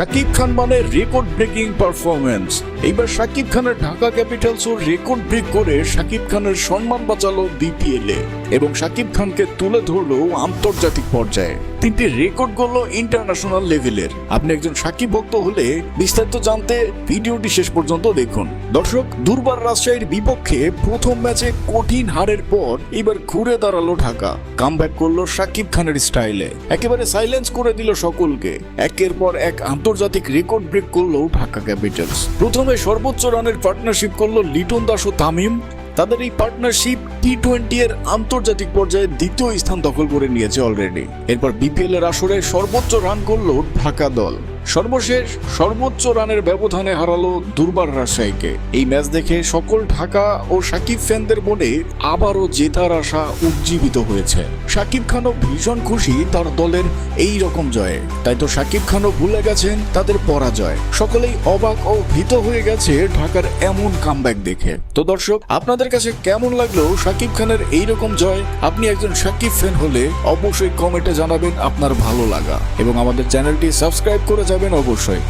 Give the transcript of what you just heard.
শাকিব খান মানে record breaking performance এইবার শাকিব খানের ঢাকা ক্যাপিটালস ও রেকর্ড ব্রেক করে শাকিব খানের সম্মান বাঁচালো বিপিএল এ। এবং শাকিব খানকে তুলে ধরলো আন্তর্জাতিক পর্যায়ে। তিনটি রেকর্ড করল ইন্টারন্যাশনাল লেভেলের। আপনি একজন সাকিব ভক্ত হলে বিস্তারিত জানতে ভিডিওটি শেষ পর্যন্ত দেখুন। দর্শক, দুর্বার রাজশাহীর বিপক্ষে প্রথম ম্যাচে কঠিন হারের পর এবার ঘুরে দাঁড়াল ঢাকা। কামব্যাক করল সাকিব খানের স্টাইলে। একেবারে সাইলেন্স করে দিল সকলকে। একের পর এক আন্তর্জাতিক রেকর্ড ব্রেক করল ঢাকা ক্যাপিটালস। প্রথমে সর্বোচ্চ রানের পার্টনারশিপ করল লিটন দাস ও তামিম। তাদের এই পার্টনারশিপ টি টোয়েন্টি এর আন্তর্জাতিক পর্যায়ে দ্বিতীয় স্থান দখল করে নিয়েছে অলরেডি এরপর বিপিএল এর আসরে সর্বোচ্চ রান করল ঢাকা দল। সর্বশেষ সর্বোচ্চ রানের ব্যবধানে হারালো দুর্বার রাজশাহীকে। এই ম্যাচ দেখে সকল ঢাকা ও সাকিব ফ্যানদের মনে আবারও জেতার আশা উজ্জীবিত হয়েছে। সাকিব খানও ভীষণ খুশি তার দলের এই রকম জয়ে। তাই তো সাকিব খানও ভুলে গেছেন তাদের পরাজয়। সকলেই অবাক ও ভীত হয়ে গেছে ঢাকার এমন কামব্যাক দেখে। তো দর্শক, আপনাদের কাছে কেমন লাগল সাকিব খানের এই রকম জয় আপনি একজন শাকিব ফ্যান হলে অবশ্যই কমেন্টে জানাবেন আপনার ভালো লাগা। এবং আমাদের চ্যানেলটি সাবস্ক্রাইব করে যাবেন অবশ্যই।